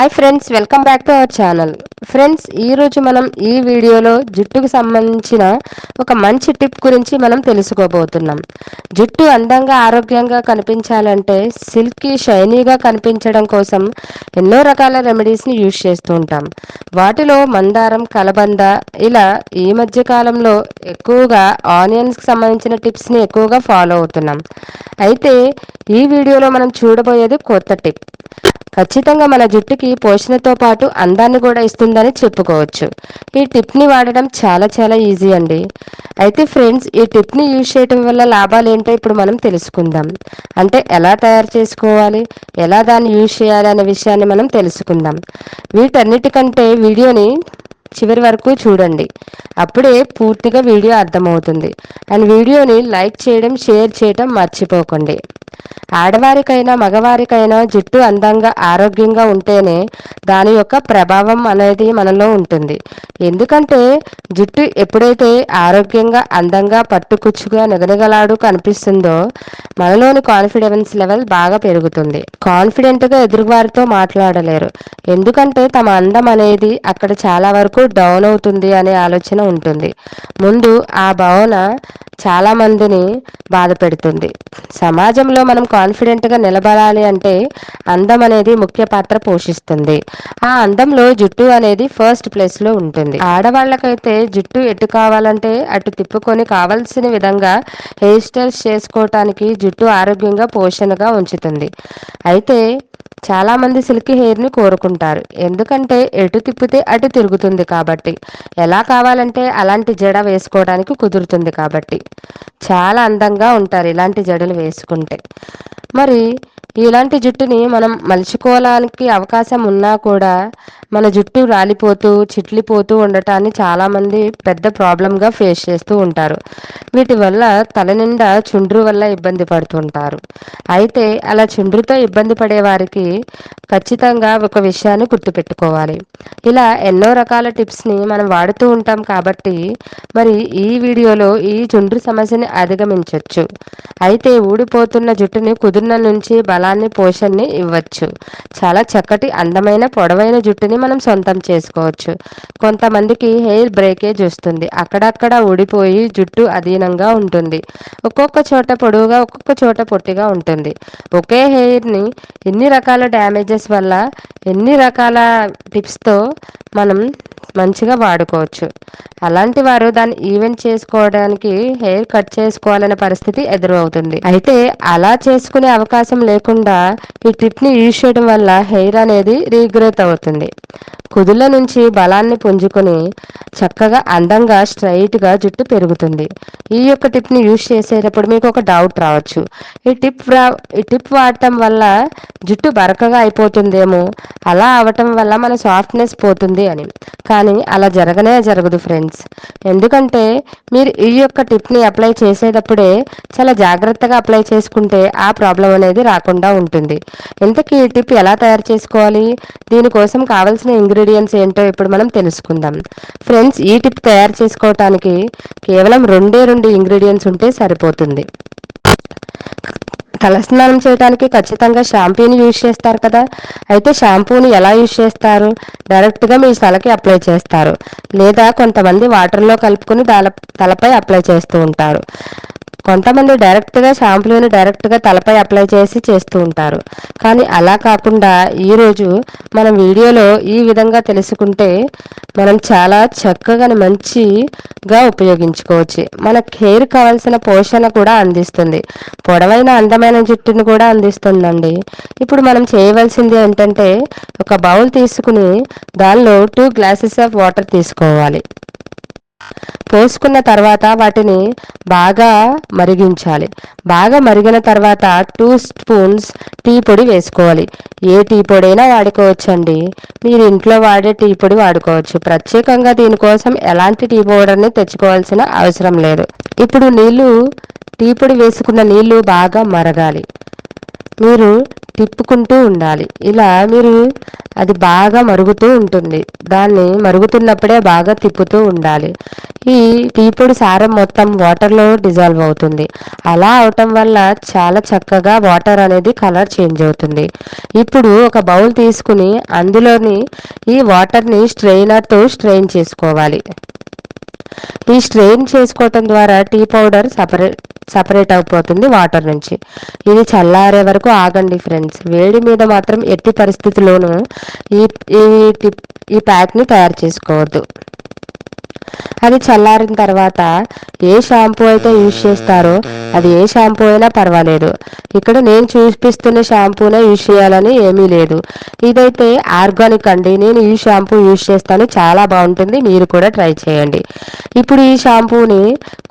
Hi friends welcome back to our channel friends ఈరోజు మనం ఈ వీడియోలో జుట్టుకు సంబంధించిన ఒక మంచి టిప్ గురించి మనం తెలుసుకోబోతున్నాం. జుట్టు అందంగా ఆరోగ్యంగా కనిపించాలంటే సిల్కీ షైనీగా కనిపించడం కోసం ఎన్నో రకాల రెమెడీస్ని యూజ్ చేస్తూ ఉంటాం. వాటిలో మందారం కలబంద ఇలా ఈ మధ్య కాలంలో ఎక్కువగా ఆనియన్స్కి సంబంధించిన టిప్స్ని ఎక్కువగా ఫాలో అవుతున్నాం. అయితే ఈ వీడియోలో మనం చూడబోయేది కొత్త టిప్ ఖచ్చితంగా మన జుట్టుకి పోషణతో పాటు అందాన్ని కూడా ఇస్తుందని చెప్పుకోవచ్చు. ఈ టిప్ని వాడడం చాలా చాలా ఈజీ అండి. అయితే ఫ్రెండ్స్ ఈ టిప్ని యూజ్ చేయడం వల్ల లాభాలు ఏంటో ఇప్పుడు మనం తెలుసుకుందాం. అంటే ఎలా తయారు చేసుకోవాలి ఎలా దాన్ని యూజ్ చేయాలి అనే విషయాన్ని మనం తెలుసుకుందాం. వీటన్నిటికంటే వీడియోని చివరి వరకు చూడండి. అప్పుడే పూర్తిగా వీడియో అర్థమవుతుంది. అండ్ వీడియోని లైక్ చేయడం షేర్ చేయడం మర్చిపోకండి. ఆడవారికైనా మగవారికైనా జుట్టు అందంగా ఆరోగ్యంగా ఉంటేనే దాని యొక్క ప్రభావం అనేది మనలో ఉంటుంది. ఎందుకంటే జుట్టు ఎప్పుడైతే ఆరోగ్యంగా అందంగా పట్టుకుచ్చుగా నిగనిగలాడు కనిపిస్తుందో మనలోని కాన్ఫిడెన్స్ లెవెల్ బాగా పెరుగుతుంది. కాన్ఫిడెంట్గా ఎదురువారితో మాట్లాడలేరు. ఎందుకంటే తమ అందం అనేది అక్కడ చాలా వరకు డౌన్ అవుతుంది అనే ఆలోచన ఉంటుంది. ముందు ఆ భావన చాలామందిని బాధ పెడుతుంది. సమాజంలో మనం కాన్ఫిడెంట్గా నిలబడాలి అంటే అందం అనేది ముఖ్య పాత్ర పోషిస్తుంది. ఆ అందంలో జుట్టు అనేది ఫస్ట్ ప్లేస్లో ఉంటుంది. ఆడవాళ్ళకైతే జుట్టు ఎటు కావాలంటే అటు తిప్పుకొని కావలసిన విధంగా హెయిర్ స్టైల్స్ చేసుకోవటానికి జుట్టు ఆరోగ్యంగా పోషణగా ఉంచుతుంది. అయితే చాలా మంది సిల్కీ హెయిర్ని కోరుకుంటారు. ఎందుకంటే ఎటు తిప్పితే అటు తిరుగుతుంది కాబట్టి. ఎలా కావాలంటే అలాంటి జడ వేసుకోవడానికి కుదురుతుంది కాబట్టి. చాలా అందంగా ఉంటారు ఇలాంటి జడలు వేసుకుంటే. మరి ఇలాంటి జుట్టుని మనం మలుచుకోవడానికి అవకాశం ఉన్నా కూడా మన జుట్టు రాలిపోతూ చిట్లిపోతూ ఉండటాన్ని చాలామంది పెద్ద ప్రాబ్లంగా ఫేస్ చేస్తూ ఉంటారు. వీటి వల్ల తల నిండా చుండ్రు వల్ల ఇబ్బంది పడుతుంటారు. అయితే అలా చుండ్రుతో ఇబ్బంది పడే వారికి ఖచ్చితంగా ఒక విషయాన్ని గుర్తుపెట్టుకోవాలి. ఇలా ఎన్నో రకాల టిప్స్ని మనం వాడుతూ ఉంటాం కాబట్టి మరి ఈ వీడియోలో ఈ చుండ్రు సమస్యని అధిగమించవచ్చు అయితే ఊడిపోతున్న జుట్టుని కుదిరిన నుంచి బలాన్ని పోషణని ఇవ్వచ్చు. చాలా చక్కటి అందమైన పొడవైన జుట్టుని మనం సొంతం చేసుకోవచ్చు. కొంతమందికి హెయిర్ బ్రేకేజ్ వస్తుంది అక్కడక్కడ ఊడిపోయి జుట్టు అధీనంగా ఉంటుంది. ఒక్కొక్క చోట పొడవుగా ఒక్కొక్క చోట పొట్టిగా ఉంటుంది. ఒకే హెయిర్ని ఎన్ని రకాల డ్యామేజెస్ వల్ల ఎన్ని రకాల టిప్స్తో మనం మంచిగా వాడుకోవచ్చు. అలాంటి వారు దాన్ని ఈవెంట్ చేసుకోవడానికి హెయిర్ కట్ చేసుకోవాలనే పరిస్థితి ఎదురవుతుంది. అయితే అలా చేసుకునే అవకాశం లేకుండా ఈ టిప్ని యూజ్ చేయడం వల్ల హెయిర్ అనేది రీగ్రోత్ అవుతుంది. కుదుళ్ళ నుంచి బలాన్ని పుంజుకొని చక్కగా అందంగా స్ట్రైట్గా జుట్టు పెరుగుతుంది. ఈ యొక్క టిప్ని యూజ్ చేసేటప్పుడు మీకు ఒక డౌట్ రావచ్చు. ఈ టిప్ రా ఈ టిప్ వాడటం వల్ల జుట్టు బరకగా అయిపోతుందేమో అలా అవటం వల్ల మన సాఫ్ట్నెస్ పోతుంది అని. కానీ అలా జరగనే జరగదు ఫ్రెండ్స్. ఎందుకంటే మీరు ఈ యొక్క టిప్ని అప్లై చేసేటప్పుడే చాలా జాగ్రత్తగా అప్లై చేసుకుంటే ఆ ప్రాబ్లం అనేది రాకుండా ఉంటుంది. ఇంతకీ ఈ టిప్ ఎలా తయారు చేసుకోవాలి? దీనికోసం కావాల్సిన ఇంగ్రీడియంట్స్ ఏంటో ఇప్పుడు మనం తెలుసుకుందాం. ఫ్రెండ్స్ ఈ టిప్ తయారు చేసుకోవటానికి కేవలం రెండే రెండు ఇంగ్రీడియంట్స్ ఉంటే సరిపోతుంది. తలస్నానం చేయడానికి ఖచ్చితంగా షాంపూని యూజ్ చేస్తారు కదా. అయితే షాంపూని ఎలా యూజ్ చేస్తారు? డైరెక్ట్గా మీ తలకి అప్లై చేస్తారు. లేదా కొంతమంది వాటర్లో కలుపుకొని తల తలపై అప్లై చేస్తూ ఉంటారు. కొంతమంది డైరెక్ట్గా షాంపూని డైరెక్ట్గా తలపై అప్లై చేసి చేస్తూ ఉంటారు. కానీ అలా కాకుండా ఈరోజు మనం వీడియోలో ఈ విధంగా తెలుసుకుంటే మనం చాలా చక్కగా మంచిగా ఉపయోగించుకోవచ్చు. మన హెయిర్ కావాల్సిన పోషణ కూడా అందిస్తుంది. పొడవైన అందమైన జుట్టును కూడా అందిస్తుందండి. ఇప్పుడు మనం చేయవలసింది ఏంటంటే ఒక బౌల్ తీసుకుని దానిలో టూ గ్లాసెస్ ఆఫ్ వాటర్ తీసుకోవాలి. పోసుకున్న తర్వాత వాటిని బాగా మరిగించాలి. బాగా మరిగిన తర్వాత టూ స్పూన్స్ టీ పొడి వేసుకోవాలి. ఏ టీ పొడి అయినా వాడుకోవచ్చండి. మీరు ఇంట్లో వాడే టీ పొడి వాడుకోవచ్చు. ప్రత్యేకంగా దీనికోసం ఎలాంటి టీ పౌడర్ని తెచ్చుకోవాల్సిన అవసరం లేదు. ఇప్పుడు నీళ్ళు టీ పొడి వేసుకున్న నీళ్ళు బాగా మరగాలి. మీరు తిప్పుకుంటూ ఉండాలి. ఇలా మీరు అది బాగా మరుగుతూ ఉంటుంది. దాన్ని మరుగుతున్నప్పుడే బాగా తిప్పుతూ ఉండాలి. ఈ టీ పొడి సారం మొత్తం వాటర్లో డిజాల్వ్ అవుతుంది. అలా అవటం వల్ల చాలా చక్కగా వాటర్ అనేది కలర్ చేంజ్ అవుతుంది. ఇప్పుడు ఒక బౌల్ తీసుకుని అందులోని ఈ వాటర్ని స్ట్రెయినర్తో స్ట్రెయిన్ చేసుకోవాలి. ఈ స్ట్రెయిన్ చేసుకోవటం ద్వారా టీ పౌడర్ సపరేట్ సపరేట్ అయిపోతుంది వాటర్ నుంచి. ఇది చల్లారే వరకు ఆగండి ఫ్రెండ్స్. వేడి మీద మాత్రం ఎట్టి పరిస్థితిలోనూ ఈ ఈ టిప్ ఈ ప్యాక్ని తయారు చేసుకోవద్దు. అది చల్లారిన తర్వాత ఏ షాంపూ అయితే యూజ్ చేస్తారో అది ఏ షాంపూ అయినా పర్వాలేదు. ఇక్కడ నేను చూపిస్తున్న షాంపూనే యూజ్ చేయాలని ఏమీ లేదు. ఇదైతే ఆర్గానిక్ అండి. నేను ఈ షాంపూ యూజ్ చేస్తాను. చాలా బాగుంటుంది. మీరు కూడా ట్రై చేయండి. ఇప్పుడు ఈ షాంపూని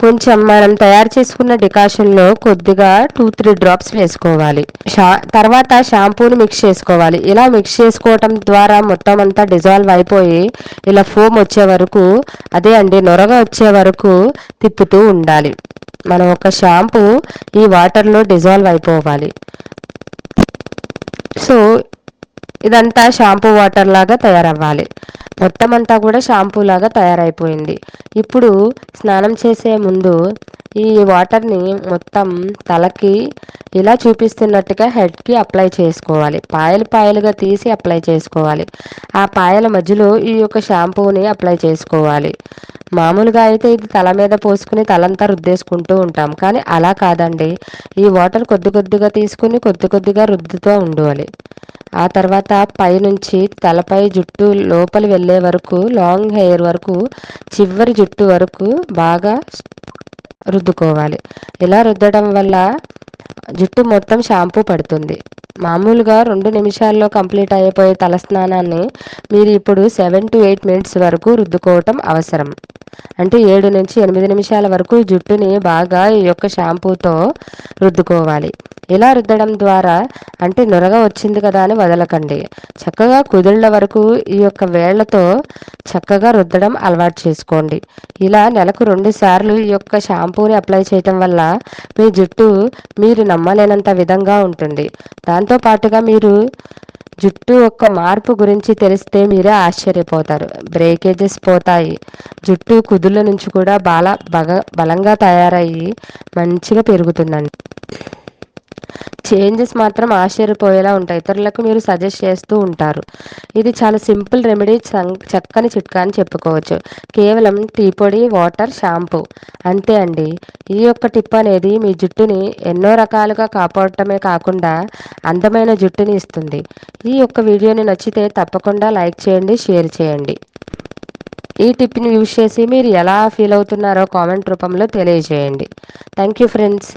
కొంచెం మనం తయారు చేసుకున్న డికాషన్లో కొద్దిగా టూ త్రీ డ్రాప్స్ వేసుకోవాలి. షా తర్వాత షాంపూని మిక్స్ చేసుకోవాలి. ఇలా మిక్స్ చేసుకోవటం ద్వారా మొత్తం అంతా డిజాల్వ్ అయిపోయి ఇలా ఫోమ్ వచ్చే వరకు అదే అండి నొరగ వచ్చే వరకు తిప్పుతూ ఉండాలి. మనం ఒక షాంపూ ఈ వాటర్లో డిజాల్వ్ అయిపోవాలి. సో ఇదంతా షాంపూ వాటర్ లాగా తయారవ్వాలి. మొత్తం అంతా కూడా షాంపూ లాగా తయారైపోయింది. ఇప్పుడు స్నానం చేసే ముందు ఈ వాటర్ని మొత్తం తలకి ఇలా చూపిస్తున్నట్టుగా హెడ్కి అప్లై చేసుకోవాలి. పాయలు పాయలుగా తీసి అప్లై చేసుకోవాలి. ఆ పాయల మధ్యలో ఈ యొక్క షాంపూని అప్లై చేసుకోవాలి. మామూలుగా అయితే ఇది తల మీద పోసుకుని తలంతా రుద్దేసుకుంటూ ఉంటాం. కానీ అలా కాదండి. ఈ వాటర్ కొద్ది కొద్దిగా తీసుకుని కొద్ది కొద్దిగా రుద్దుతూ ఉండాలి. ఆ తర్వాత పైనుంచి తలపై జుట్టు లోపలి వెళ్ళే వరకు లాంగ్ హెయిర్ వరకు చివరి జుట్టు వరకు బాగా రుద్దుకోవాలి. ఇలా రుద్దడం వల్ల జుట్టు మొత్తం షాంపూ పడుతుంది. మామూలుగా రెండు నిమిషాల్లో కంప్లీట్ అయిపోయే తలస్నానాన్ని మీరు ఇప్పుడు సెవెన్ టు ఎయిట్ మినిట్స్ వరకు రుద్దుకోవటం అవసరం. అంటే ఏడు నుంచి ఎనిమిది నిమిషాల వరకు జుట్టుని బాగా ఈ యొక్క షాంపూతో రుద్దుకోవాలి. ఇలా రుద్దడం ద్వారా అంటే నురగ వచ్చింది కదా అని వదలకండి. చక్కగా కుదిళ్ళ వరకు ఈ యొక్క వేళ్ళతో చక్కగా రుద్దడం అలవాటు చేసుకోండి. ఇలా నెలకు రెండు సార్లు ఈ యొక్క షాంపూని అప్లై చేయటం వల్ల మీ జుట్టు మీరు నమ్మలేనంత విధంగా ఉంటుంది. దాంతో పాటుగా మీరు జుట్టు యొక్క మార్పు గురించి తెలిస్తే మీరే ఆశ్చర్యపోతారు. బ్రేకేజెస్ పోతాయి. జుట్టు కుదుళ్ళ నుంచి కూడా బాల బగ బలంగా తయారయ్యి మంచిగా పెరుగుతుందండి. చేంజెస్ మాత్రం ఆశ్చర్యపోయేలా ఉంటాయి. ఇతరులకు మీరు సజెస్ట్ చేస్తూ ఉంటారు. ఇది చాలా సింపుల్ రెమెడీ చక్కని చిట్కా అని చెప్పుకోవచ్చు. కేవలం టీ పొడి వాటర్ షాంపూ. అంతే అండి. ఈ యొక్క టిప్ అనేది మీ జుట్టుని ఎన్నో రకాలుగా కాపాడటమే కాకుండా అందమైన జుట్టుని ఇస్తుంది. ఈ యొక్క వీడియోని నచ్చితే తప్పకుండా లైక్ చేయండి షేర్ చేయండి. ఈ టిప్ని యూజ్ చేసి మీరు ఎలా ఫీల్ అవుతున్నారో కామెంట్ రూపంలో తెలియజేయండి. Thank you friends.